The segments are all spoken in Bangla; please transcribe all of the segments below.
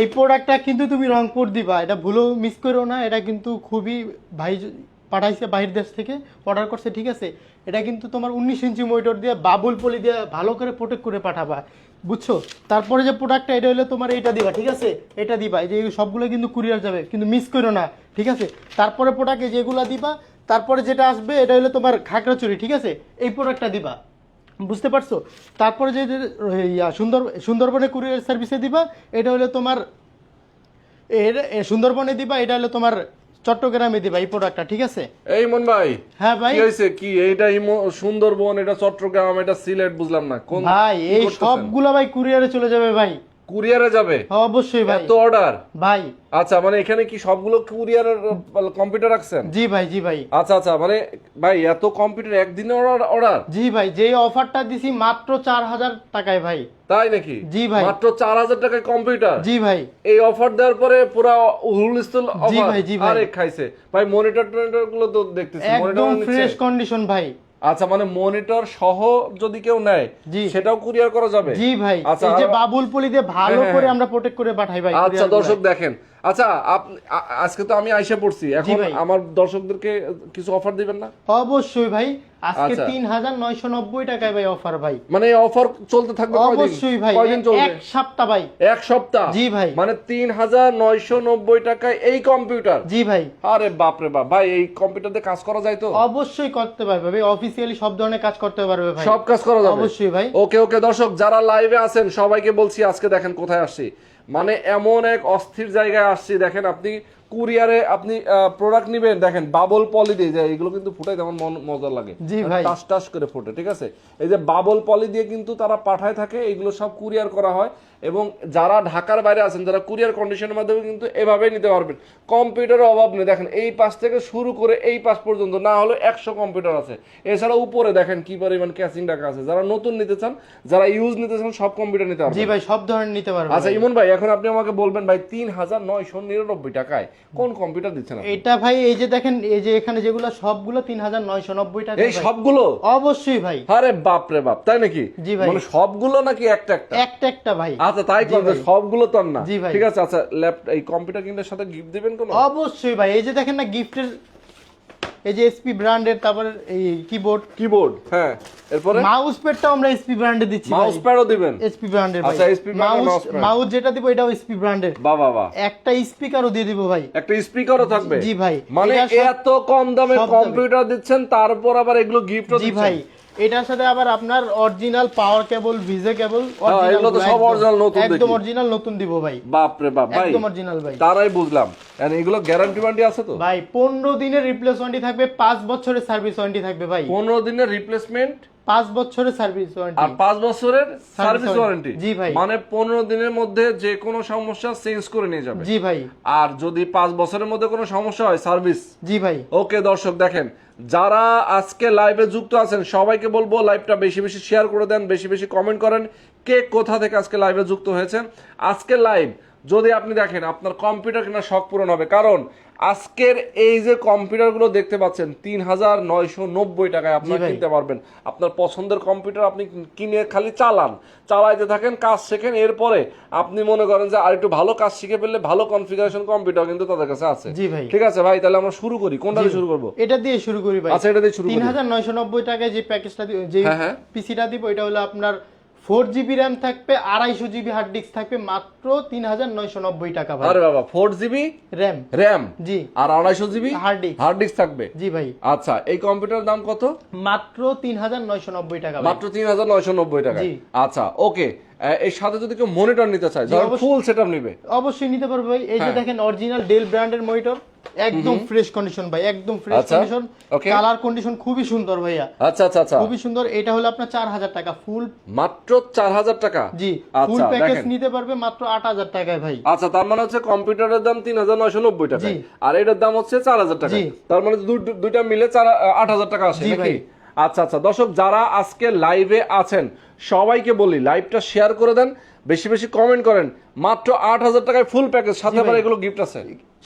এই প্রোডাক্টটা কিন্তু তুমি রংপুর দিবা। এটা ভুলেও মিস করো না। এটা কিন্তু খুবই ভাই পাঠাইছে বাহির দেশ থেকে অর্ডার করছে, ঠিক আছে? এটা কিন্তু তোমার উনিশ ইঞ্চি মনিটর দিয়ে বাবুল পলি দিয়ে ভালো করে প্রোটেক্ট করে পাঠাবা, বুঝছ? তারপরে যে প্রোডাক্টটা এটা হলো তোমার এটা দিবা, ঠিক আছে? এটা দিবা। এই যে সবগুলো কিন্তু কুরিয়ার যাবে, কিন্তু মিস করো না, ঠিক আছে? তারপরে প্রোডাক্টে যেগুলো দিবা, তারপরে যেটা আসবে, এটা হলো তোমার খাগড়াচুরি ঠিক আছে? এই প্রোডাক্টটা দিবা। বুঝতে পারছ? তারপরে যে সুন্দর সুন্দরবনে কুরিয়ার সার্ভিসে দিবা এটা হলো তোমার এর সুন্দরবনে দিবা এটা হলো তোমার চট্টগ্রামে দিবা এই প্রোডাক্টটা ঠিক আছে? এই মন ভাই হ্যাঁ ভাই। কি হইছে কি এইটা সুন্দরবন এটা চট্টগ্রাম এটা সিলেট বুঝলাম না। কোন ভাই এই সবগুলা ভাই কুরিয়ারে চলে যাবে ভাই। কুরিয়ারে যাবে? অবশ্যই ভাই। এত অর্ডার ভাই। আচ্ছা মানে এখানে কি সবগুলো কুরিয়ারের কম্পিউটার রাখছেন? জি ভাই জি ভাই। আচ্ছা আচ্ছা মানে ভাই এত কম্পিউটার একদিনে অর্ডার জি ভাই যে অফারটা দিছি মাত্র চার হাজার টাকায় ভাই। তাই নাকি? জি ভাই। মাত্র চার হাজার টাকায় কম্পিউটার জি ভাই। এই অফার দেওয়ার পরে পুরা হুলস্থুল জি অফার ভাই, জি ভাই। আরে খাইছে। ভাই মনিটর টনিটরগুলো তো দেখতেছি। একদম মনিটর ফ্রেশ কন্ডিশন ভাই। আচ্ছা মানে মনিটর সহ যদি কেউ নেয়। সেটাও কুরিয়ার করা যাবে জি ভাই আচ্ছা, এই যে বাবুল দিয়ে ভালো হ্যাঁ, করে হ্যাঁ। আমরা প্রোটেক্ট করে পাঠাই ভাই আচ্ছা দর্শক দেখেন আচ্ছা আজকে তো আমি আইসা পড়ছি। এখন আমার দর্শকদেরকে কিছু অফার দিবেন না? অবশ্যই ভাই। আজকে আচ্ছা। তিন হাজার নয়শো নব্বই টাকায় ভাই অফার ভাই। মানে এই অফার চলতে থাকবে অবশ্যই ভাই। কয়দিন চলবে? এক সপ্তাহ ভাই। এক সপ্তাহ? জি ভাই। মানে তিন হাজার নয়শো নব্বই টাকায় এই কম্পিউটার জি ভাই। আরে বাপরে বাপ। ভাই এই কম্পিউটার দিয়ে কাজ করা যায় তো? অবশ্যই করতে পারবে ভাই। অফিসিয়ালি সব ধরনের কাজ করতে পারবে ভাই। সব কাজ করা যাবে? অবশ্যই ভাই। ওকে ওকে। দর্শক যারা লাইভে আছেন সবাইকে বলছি আজকে দেখেন কোথায় আসছি। মানে এমন এক অস্থির জায়গায় আসছি দেখেন আপনি কুরিয়ারে আপনি প্রোডাক্ট নিবেন দেখেন বাবল পলি দিয়ে যায় এগুলো কিন্তু ফুটাই তেমন মন- মজা লাগে। জি ভাই। টাস টাস করে ফুটে ঠিক আছে? এই যে বাবল পলি দিয়ে কিন্তু তারা পাঠায় থাকে এগুলো সব কুরিয়ার করা হয়। এবং যারা ঢাকার বাইরে আছেন যারা কুরিয়ার কন্ডিশনের মাধ্যমে কিন্তু এভাবেই নিতে পারবেন। কম্পিউটারের অভাব নেই। দেখেন এই পাশ থেকে শুরু করে এই পাশ পর্যন্ত না হলে একশো কম্পিউটার আছে। এছাড়া উপরে দেখেন কি পরিমাণ ক্যাচিং টাকা আছে। যারা নতুন নিতে চান যারা ইউজ নিতে চান সব কম্পিউটার নিতে পারবেন। জি ভাই সব ধরনের নিতে পারবে আচ্ছা ইমন ভাই এখন আপনি আমাকে বলবেন ভাই তিন হাজার নয়শো নিরানব্বই টাকায় কোন কম্পিউটার দিচ্ছেন এটা ভাই এই যে দেখেন এই যে এখানে যেগুলো সবগুলো তিন হাজার নয়শো নব্বই টাকা এই সবগুলো? অবশ্যই ভাই। আরে বাপ রে বাপ তাই নাকি? জি ভাই। মানে সবগুলো নাকি একটা একটা? একটা একটা ভাই। আচ্ছা তাই করবে? সবগুলো তো না। জি ভাই। ঠিক আছে আচ্ছা ল্যাপটপ এই কম্পিউটার কিনলে সাথে গিফট দিবেন কোনো? অবশ্যই ভাই এই যে দেখেন না গিফটের এই যে এসপি ব্র্যান্ডের তারপর এই কিবোর্ড কিবোর্ড হ্যাঁ। এরপরে? মাউস আমরা এসপি ব্র্যান্ডে দিচ্ছি মাউস প্যাডও দিবেন? এসপি ব্র্যান্ডের আচ্ছা, এর মাউস মাউস যেটা দিব এটাও এসপি ব্র্যান্ডের বাহ বাহ বাহ। একটা স্পিকারও দিয়ে দিব ভাই। একটা স্পিকারও থাকবে? জি ভাই। মানে এত কম দামে কম্পিউটার দিচ্ছেন তারপর আবার এগুলো গিফটও জি ভাই। এটার সাথে আবার আপনার অরিজিনাল পাওয়ার কেবল ভিজে কেবল এগুলো তো সব অরিজিনাল নতুন একদম অরিজিনাল নতুন দিব ভাই। বাপ রে বাপ ভাই। একদম অরিজিনাল ভাই। তারাই বুঝলাম। মানে এগুলো গ্যারান্টি ওয়ারেন্টি আছে তো? ভাই পনেরো দিনের রিপ্লেস ওয়ারেন্টি থাকবে 5 বছরের সার্ভিস ওয়ারেন্টি থাকবে ভাই। পনেরো দিনের রিপ্লেসমেন্ট পাঁচ বছরের সার্ভিস আর ওয়ারেন্টি পাঁচ বছরের সার্ভিস ওয়ারেন্টি। জি ভাই। মানে পনেরো দিনের মধ্যে যে কোনো সমস্যা চেঞ্জ করে নিয়ে যাবে। জি ভাই। আর যদি পাঁচ বছরের মধ্যে কোনো সমস্যা হয় সার্ভিস। জি ভাই। ওকে দর্শক দেখেন যারা আজকে লাইভে যুক্ত আছেন সবাইকে বলব লাইভটা বেশি বেশি শেয়ার করে দেন বেশি বেশি কমেন্ট করেন কে কোথা থেকে আজকে লাইভে যুক্ত হয়েছেন। আজকে লাইভ যদি আপনি দেখেন আপনার কম্পিউটার কেনার শখ পূরণ হবে। কারণ আজকের এই যে কম্পিউটারগুলো দেখতে পাচ্ছেন তিন হাজার নয়শো নব্বই টাকায় আপনার। কিনতে পারবেন। আপনার পছন্দের কম্পিউটার আপনি কিনে খালি চালান। চালাইতে থাকেন কাজ শেখেন এরপরে আপনি মনে করেন যে আর একটু ভালো কাজ শিখে ফেললে ভালো কনফিগারেশন কম্পিউটার কিন্তু তাদের কাছে আছে। জি ভাই। ঠিক আছে ভাই তাহলে আমরা শুরু করি। কোনটা দিয়ে শুরু করব? এটা দিয়ে শুরু করি ভাই। আচ্ছা এটা দিয়ে শুরু তিন করি হাজার নয়শো নব্বই টাকায় যে প্যাকেজটা যে হ্যাঁ, হ্যাঁ। পিসিটা দিব এটা হলো আপনার ফোর জিবি র্যাম থাকবে আড়াইশো জিবি হার্ড ডিস্ক থাকবে মাত্র তিন হাজার নয়শো নব্বই টাকা ভাই। আরে বাবা ফোর জিবি? র্যাম। র্যাম? জি। আর আড়াইশো GB? Hard disk. Hard disk থাকবে? জি ভাই। আচ্ছা এই কম্পিউটার দাম কত? মাত্র তিন হাজার নয়শো নব্বই টাকা মাত্র তিন হাজার নয়শো নব্বই টাকা জি। আচ্ছা ওকে এর সাথে যদি কেউ মনিটর নিতে চায়। ফুল সেটআপ নিবে। অবশ্যই নিতে পারবে ভাই। এই যে হ্যাঁ। দেখেন অরিজিনাল ডেল ব্র্যান্ডের মনিটর একদম ফ্রেশ কন্ডিশন ভাই একদম ফ্রেশ কন্ডিশন কালার কন্ডিশন খুবই সুন্দর ভাইয়া। আচ্ছা আচ্ছা আচ্ছা। খুবই সুন্দর এটা হলো আপনার চার হাজার টাকা ফুল মাত্র চার হাজার টাকা? জি ফুল আচ্ছা প্যাকেজ নিতে পারবে মাত্র আট হাজার টাকায় ভাই। আচ্ছা তার মানে হচ্ছে কম্পিউটারের দাম তিন হাজার নয়শো নব্বই টাকা জি। আর এটার দাম হচ্ছে চার হাজার টাকা তার মানে দুই- দুইটা মিলে চার আট হাজার টাকা আসে নাকি। আচ্ছা আচ্ছা দর্শক যারা আজকে লাইভে আছেন সবাইকে বলি লাইভটা শেয়ার করে দেন। বেশি বেশি কমেন্ট করেন। মাত্র আট হাজার টাকায় ফুল প্যাকেজ সাথে আবার এগুলো গিফট আছে।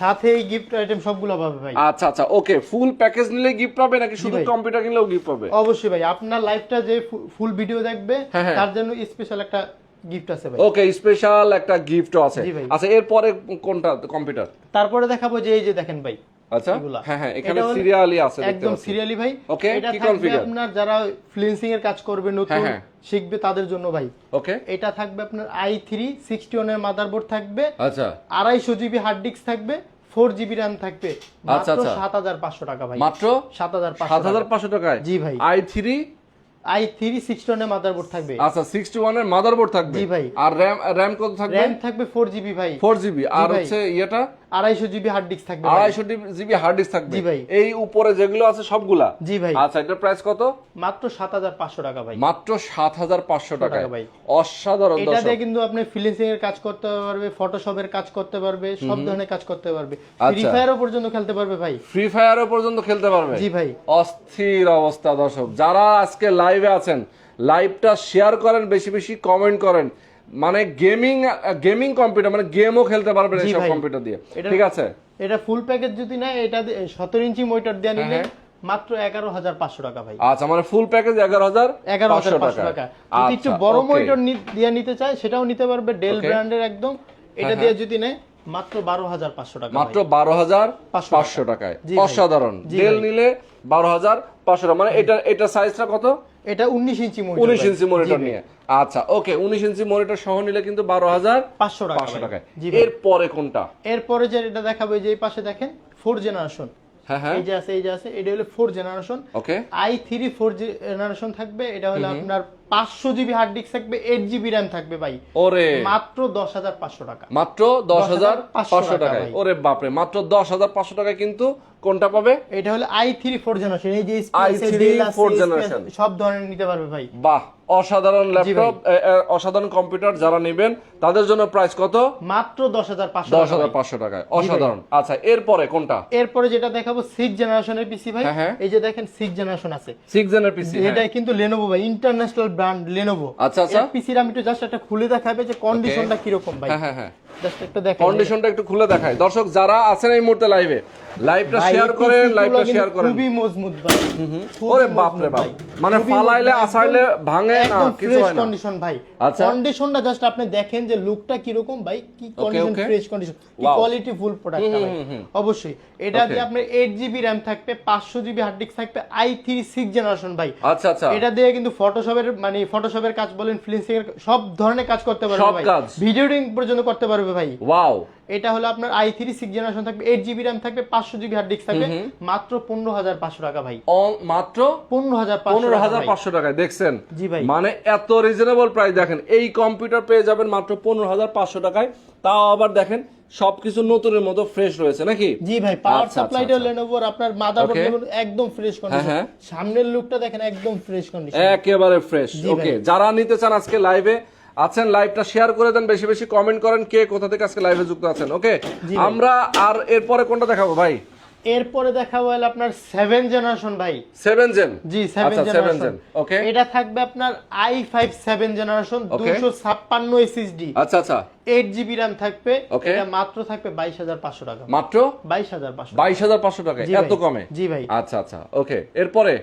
সাথে এই গিফট আইটেম সবগুলো পাবে ভাই। আচ্ছা আচ্ছা ওকে ফুল প্যাকেজ নিলে গিফট পাবে নাকি শুধু কম্পিউটার কিনলেও গিফট পাবে? অবশ্যই ভাই। আপনার লাইফটা যে ফুল ভিডিও দেখবে হ্যাঁ, হ্যাঁ। তার জন্য স্পেশাল একটা গিফট আছে ভাই। ওকে স্পেশাল একটা গিফটও আছে। আচ্ছা এরপরে কোনটা? কম্পিউটার তারপরে দেখাবো যে এই যে দেখেন ভাই। আচ্ছা হ্যাঁ হ্যাঁ এখানে সিরিয়ালি আছে একদম সিরিয়ালি ভাই। এটা কি configure? আপনার যারা ফ্লিন্সিং এর কাজ করবে নতুন হ্যাঁ, হ্যাঁ। শিখবে তাদের জন্য ভাই। ওকে এটা থাকবে আপনার আই থ্রি সিক্সটি ওয়ানের মাদারবোর্ড থাকবে আচ্ছা। আড়াইশো জিবি হার্ড ডিস্ক থাকবে ফোর জিবি র্যাম থাকবে। আচ্ছা, মাত্র আচ্ছা। সাত হাজার পাঁচশো টাকা ভাই। মাত্র সাত হাজার সাত হাজার পাঁচশো টাকায়? জি ভাই। I three i three sixty ওয়ানের মাদারবোর্ড থাকবে। আচ্ছা সিক্সটি ওয়ানের মাদারবোর্ড থাকবে? জি ভাই। আর র্যাম র্যাম কত থাকবে? র্যাম থাকবে ফোর জিবি ভাই। ফোর জিবি আর। হচ্ছে ইয়েটা? আড়াইশো জিবি হার্ড ডিস্ক থাকবে। আড়াইশো জিবি হার্ড ডিস্ক থাকবে। জি ভাই। এই উপরে যেগুলো আছে সবগুলা? জি ভাই। আচ্ছা এটার প্রাইস কত? মাত্র সাত হাজার পাঁচশো টাকা ভাই। মাত্র সাত হাজার পাঁচশো টাকা টাকা ভাই। অসাধারণ এটা দিয়ে কিন্তু আপনি ফ্রিল্যান্সিং এর কাজ করতে পারবে ফটোশপের কাজ করতে পারবে সব ধরনের কাজ করতে পারবে। ফ্রি আচ্ছা। ফায়ারও পর্যন্ত খেলতে পারবে ভাই। ফ্রি ফায়ারও পর্যন্ত খেলতে পারবে। জি ভাই। অস্থির অবস্থা দর্শক। যারা আজকে লাইভে আছেন লাইভটা শেয়ার করেন বেশি বেশি কমেন্ট করেন। মানে গেমিং গেমিং কম্পিউটার মানে গেমও খেলতে পারবেন জি এইসব কম্পিউটার দিয়ে। ঠিক আছে? এটা ফুল প্যাকেজ যদি না এটা সতেরো ইঞ্চি মনিটর দিয়ে নিলে হ্যাঁ, মাত্র এগারো হাজার পাঁচশো টাকা ভাই। আচ্ছা মানে ফুল প্যাকেজ এগারো হাজার এগারো হাজার পাঁচশো টাকা। যদি একটু বড় মনিটর দিয়ে নিতে চায় সেটাও নিতে পারবে ডেল ব্র্যান্ডের একদম। এটা হ্যাঁ, দিয়ে যদি নেয় মাত্র বারো হাজার পাঁচশো টাকা মাত্র বারো হাজার পাঁচশো টাকায়। অসাধারণ। ডেল নিলে বারো হাজার পাঁচশো টাকা। মানে এটা এটা সাইজটা কত? এটা উনিশ ইঞ্চি মনিটর উনিশ ইঞ্চি মনিটর নিয়ে। আচ্ছা ওকে উনিশ ইঞ্চি মনিটর সহ নিলে কিন্তু বারো হাজার পাঁচশো টাকা পাঁচশো ভাই। টাকায়। এর পরে এরপরে কোনটা? এরপরে যে এটা দেখাবো যে এই পাশে দেখেন ফোর জেনারেশন এই যে আছে এই যে আছে এটা হলো four generation okay i three four generation থাকবে এটা হলো আপনার পাঁচশো জিবি হার্ড ডিস্ক থাকবে এইট জিবি র্যাম থাকবে ভাই। ওরে। মাত্র দশ হাজার পাঁচশো টাকা। মাত্র দশ হাজার 10,500 পাঁচশো টাকা ওরে বাপরে মাত্র দশ হাজার পাঁচশো টাকায় কিন্তু কোনটা পাবে? এটা হলো আই থ্রি ফোর জেনারেশন এই যে i3 fourth generation। সব ধরনের নিতে পারবে ভাই। বাহ অসাধারণ ল্যাপটপ অসাধারণ কম্পিউটার যারা নেবেন তাদের জন্য প্রাইস কত? মাত্র দশ হাজার পাঁচশো দশ হাজার পাঁচশো টাকায়। অসাধারণ। আচ্ছা এরপরে কোনটা? এরপরে যেটা দেখাবো সিক্স জেনারেশনের পিসি ভাই। হ্যাঁ, হ্যাঁ। এই যে দেখেন সিক্স জেনারেশন আছে। সিক্স জেনের পিসি এটা কিন্তু লেনোভো ভাই ইন্টারন্যাশনাল ব্র্যান্ড লেনোভো আচ্ছা, আচ্ছা। পিসির আমি একটু জাস্ট একটা খুলে দেখাবে যে কন্ডিশনটা কীরকম ভাই। হ্যাঁ হ্যাঁ হ্যাঁ। জাস্ট একটা দেখেন কন্ডিশনটা একটু খুলে দর্শক যারা আছেন এই মুহূর্তে লাইভে লাইভটা শেয়ার করেন লাইভটা শেয়ার করেন। খুবই মজবুত ভাই। ওরে বাপ রে বাপ। মানে ফালাইলে ভাঙে না কিছু হয় না। কন্ডিশন ভাই। আচ্ছা। কন্ডিশনটা জাস্ট আপনি দেখেন যে লুকটা কীরকম ভাই কি কন্ডিশন ফ্রেশ কন্ডিশন কি কোয়ালিটি ফুল প্রোডাক্ট ভাই। অবশ্যই। এটা দিয়ে আপনার এইট জিবি র্যাম থাকবে পাঁচশো জিবি হার্ড ডিস্ক থাকবে আই থ্রি সিক্স জেনারেশন ভাই। আচ্ছা আচ্ছা। এটা দিয়ে কিন্তু ফটোশপের মানে ফটোশপের কাজ বলেন ফ্লিন্সিং এর সব ধরনের কাজ করতে পারবে ভাই। ভিডিও এডিটিং পর্যন্ত করতে পারবে ভাই। ওয়াও। এটা হলো আপনার আই থ্রি সিক্স জেনারেশন থাকবে এইট জিবি র্যাম থাকবে পাঁচশো জিবি হার্ড ডিস্ক থাকবে মাত্র পনেরো হাজার পাঁচশো টাকা ভাই। মাত্র? পনেরো হাজার পনেরো হাজার পাঁচশো টাকায় দেখছেন? জি ভাই। মানে এত রিজনেবল প্রাইস দেখেন এই কম্পিউটার পেয়ে যাবেন মাত্র পনেরো হাজার পাঁচশো টাকায়। তাও আবার দেখেন সবকিছু নতুনের মতো ফ্রেশ রয়েছে নাকি? জি ভাই পাওয়ার সাপ্লাইটা। লেনোভোর আপনার মাদারবোর্ড. একদম ফ্রেশ কন্ডিশন হ্যাঁ। সামনের লুকটা দেখেন একদম ফ্রেশ কন্ডিশন একেবারে ফ্রেশ ওকে যারা নিতে চান আজকে লাইভে আছেন লাইভটা শেয়ার করে দেন বেশি বেশি কমেন্ট করেন কে কোথা থেকে আজকে লাইভে যুক্ত আছেন ওকে আমরা আর এরপরে কোনটা দেখাবো ভাই? এরপরে দেখাবো হলো আপনার সেভেন জেনারেশন ভাই। Seven gen G seven generation gen okay এটা থাকবে আপনার আই ফাইভ সেভেন জেনারেশন. দুশো ছাপ্পান্ন এসএসডি আচ্ছা আচ্ছা। এইট জিবি র্যাম থাকবে. এটা মাত্র থাকবে বাইশ হাজার পাঁচশো টাকা। মাত্র? বাইশ হাজার পাঁচশো বাইশ হাজার পাঁচশো টাকা। এত কমে? জি ভাই। আচ্ছা আচ্ছা ওকে এরপরে?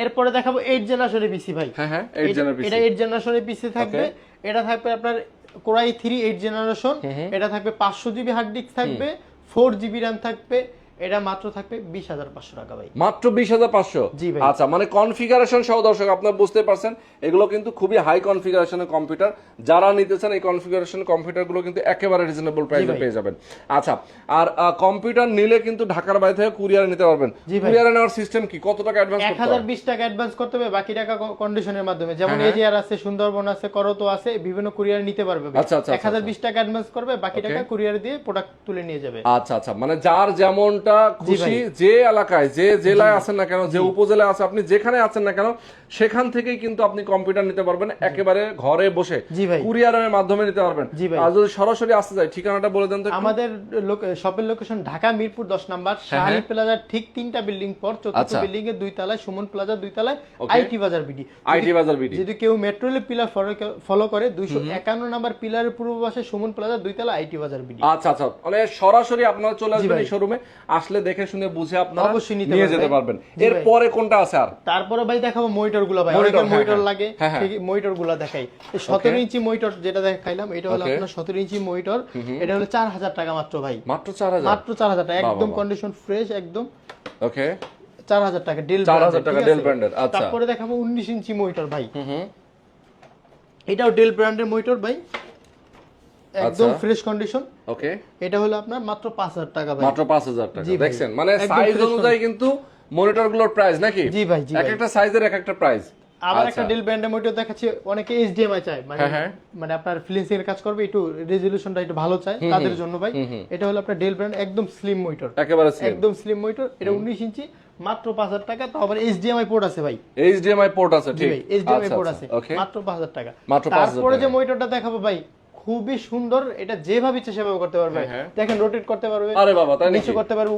এরপরে দেখাবো এইট জেনারেশনের পিসি ভাই। হ্যাঁ হ্যাঁ এইট এটা- জেনের এটা এইট জেনারেশনের পিসি থাকবে। এটা থাকবে আপনার কোরাই থ্রি এইট জেনারেশন এটা থাকবে পাঁচশো জিবি হার্ড ডিস্ক থাকবে ফোর জিবি র্যাম থাকবে এটা মাত্র থাকবে বিশ হাজার পাঁচশো টাকা ভাই। মাত্র বিশ হাজার পাঁচশো? জি ভাই। আচ্ছা মানে কনফিগারেশন সহ দর্শক আপনার বুঝতে পারছেন এগুলো কিন্তু খুবই হাই কনফিগারেশনের কম্পিউটার যারা নিতেছেন এই কনফিগারেশন কম্পিউটারগুলো কিন্তু একেবারে রিজনেবল প্রাইসে। পেয়ে যাবেন। আচ্ছা আর কম্পিউটার নিলে কিন্তু ঢাকার বাইরে থেকে কুরিয়ারে নিতে পারবেন। ভাই। নেওয়ার সিস্টেম কি? কত টাকা অ্যাডভান্স এক হাজার বিশ টাকা অ্যাডভান্স করতে হবে বাকি টাকা কন্ডিশনের মাধ্যমে। যেমন হ্যাঁ, এজিআর আছে সুন্দরবন আছে করতো আছে বিভিন্ন কুরিয়ার নিতে পারবে আচ্ছা, আচ্ছা, এক হাজার বিশ টাকা অ্যাডভান্স করবে বাকি টাকা কুরিয়ার দিয়ে প্রোডাক্ট তুলে নিয়ে যাবে। আচ্ছা আচ্ছা মানে যার যেমনটা খুশি যে এলাকায় যে জেলায় আছেন না কেন যে উপজেলায় আছে আপনি যেখানে আছেন না কেন সেখান থেকেই কিন্তু আপনি কম্পিউটার নিতে পারবেন একেবারে ঘরে বসে কুরিয়ারের মাধ্যমে নিতে পারবেন। আর যদি সরাসরি আসতে চাই ঠিকানাটা বলে দেন তো। আমাদের শপের লোকেশন ঢাকা মিরপুর দশ নাম্বার শাহালি প্লাজার ঠিক তিনটা বিল্ডিং পর চতুর্থ হ্যাঁ, আচ্ছা। বিল্ডিং এর দুই তলায় সুমন প্লাজা দুই তলায় আইটি বাজার বিডি আইটি বাজার বিডি যদি কেউ মেট্রো রেল পিলার ফলো করে দুইশো একান্ন নাম্বার পিলারের পূর্ব পাশে সুমন প্লাজা দুই তলা আইটি বাজার বিডি আচ্ছা আচ্ছা। মানে সরাসরি আপনারা চলে আসবেন। এই শোরুমে আসলে দেখে শুনে বুঝে আপনারা অবশ্যই নিতে নিয়ে যেতে পারবেন। এরপরে কোনটা আছে আর? তারপরে ভাই দেখাবো মনিটরগুলো ভাই হ্যাঁ, মনিটর হ্যাঁ। লাগে। হ্যাঁ, হ্যাঁ। মনিটরগুলো দেখাই। সতেরো ইঞ্চি মনিটর যেটা দেখাইলাম এটা হলো আপনার সতেরো ইঞ্চি মনিটর। এটা হলো চার হাজার টাকা মাত্র ভাই। মাত্র চার হাজার? মাত্র চার হাজার টাকা। একদম কন্ডিশন ফ্রেশ একদম। ওকে চার হাজার টাকা ডেল 4,000 টাকা brand এর, আচ্ছা। তারপরে দেখাবো উনিশ ইঞ্চি মনিটর ভাই। এটাও ডেল ব্র্যান্ডের মনিটর ভাই। একদম আচ্ছা। ফ্রেশ কন্ডিশন ওকে এটা হলো আপনার মাত্র পাঁচ হাজার টাকা ভাই। মাত্র পাঁচ হাজার টাকা। জি দেখছেন? মানে সাইজ অনুযায়ী কিন্তু মনিটরগুলোর প্রাইস নাকি? জি ভাই, জি এক একটা সাইজের এক একটা প্রাইস আবার একটা ডেল ব্র্যান্ডের মনিটর দেখাচ্ছি অনেকে এইচডিএমআই চায়। মানে হ্যাঁ, হ্যাঁ। মানে আপনার ফিলিংসিং এর কাজ করবে একটু রেজলিউশনটা একটু ভালো চায় তাদের জন্য ভাই। এটা হলো আপনার ডেল ব্র্যান্ড একদম স্লিম মনিটর একেবারে সেম একদম স্লিম মনিটর এটা উনিশ ইঞ্চি মাত্র পাঁচ হাজার টাকা। তো আবার এইচডিএমআই পোর্ট আছে ভাই। এইচডিএমআই পোর্ট আছে ঠিক। এইচডিএমআই আচ্ছা, পোর্ট আচ্ছা, আছে। মাত্র পাঁচ হাজার টাকা। মাত্র 5,000 তারপরে যে মনিটরটা দেখাবো ভাই খুবই সুন্দর এটা যেভাবে ইচ্ছে সেভাবে করতে পারবে। হ্যাঁ, হ্যাঁ। দেখেন রোটেট করতে পারবে আরে বাবা, তাই? নিচু করতে পারবে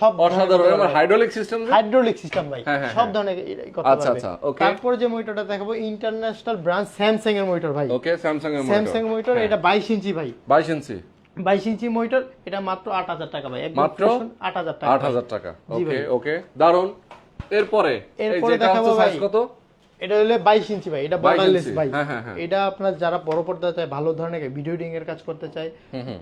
সব অসাধারণ আমার হাইড্রোলিক সিস্টেম হাইড্রোলিক সিস্টেম ভাই হ্যাঁ, সব। ধরনের করতে আচ্ছা, পারবে। আচ্ছা, okay. তারপরে যে মনিটরটা দেখাবো ইন্টারন্যাশনাল ব্র্যান্ড স্যামসাং এর মনিটর ভাই। ওকে স্যামসাং এর মনিটর স্যামসাং মনিটর এটা বাইশ ইঞ্চি ভাই। 22 ইঞ্চি? বাইশ ইঞ্চি মনিটর এটা মাত্র আট হাজার টাকা ভাই। মাত্র আট হাজার টাকা আট ভাই। হাজার টাকা। ওকে ওকে দারুণ এরপরে এই এরপরে যেটা হচ্ছে সাইজ কত? এটা হলো বাইশ ইঞ্চি ভাই এটা বর্ডারলেস ভাই হ্যাঁ, হ্যাঁ, হ্যাঁ। এটা আপনার যারা বড় পর্দা চায় ভালো ধরনের ভিডিও এডিটিং এর কাজ করতে চায়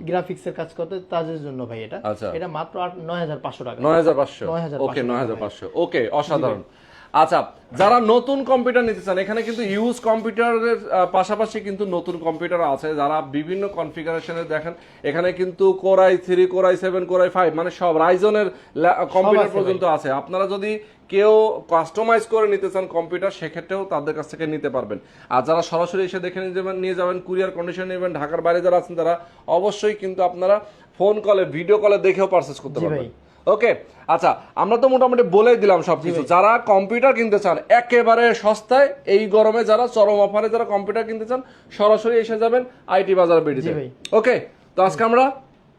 গ্রাফিক্স এর কাজ করতে তাদের জন্য ভাই এটা। আচ্ছা। এটা মাত্র আট- নয় হাজার পাঁচশো টাকা। নয় হাজার পাঁচশো? 9,500 ওকে নয় হাজার পাঁচশো। ওকে অসাধারণ। আচ্ছা যারা নতুন কম্পিউটার নিতে চান এখানে কিন্তু ইউজ কম্পিউটারের পাশাপাশি কিন্তু নতুন কম্পিউটার আছে যারা বিভিন্ন কনফিগারেশনে দেখেন এখানে কিন্তু core i three core i seven core i five মানে সব রাইজনের কম্পিউটার পর্যন্ত আছে। আপনারা যদি কেউ কাস্টমাইজ করে নিতে চান কম্পিউটার সেক্ষেত্রেও তাদের কাছ থেকে নিতে পারবেন। আর যারা সরাসরি এসে দেখে নিয়ে যাবেন নিয়ে যাবেন কুরিয়ার কন্ডিশন নেবেন ঢাকার বাইরে যারা আছেন তারা অবশ্যই কিন্তু আপনারা ফোন কলে ভিডিও কলে দেখেও পারচেস করতে পারবেন। ওকে আচ্ছা আমরা তো মোটামুটি বলেই দিলাম সব কিছু যারা কম্পিউটার কিনতে চান একেবারে সস্তায় এই গরমে যারা চরম অফারে যারা কম্পিউটার কিনতে চান সরাসরি এসে যাবেন আইটি বাজার বেড়েছে ওকে তো। আজকে আমরা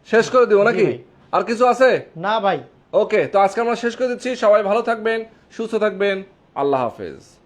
শেষ করে দিব নাকি? আর কিছু আছে? না ভাই। ওকে তো আজকে আমরা শেষ করে দিচ্ছি। সবাই ভালো থাকবেন সুস্থ থাকবেন। আল্লাহ হাফেজ।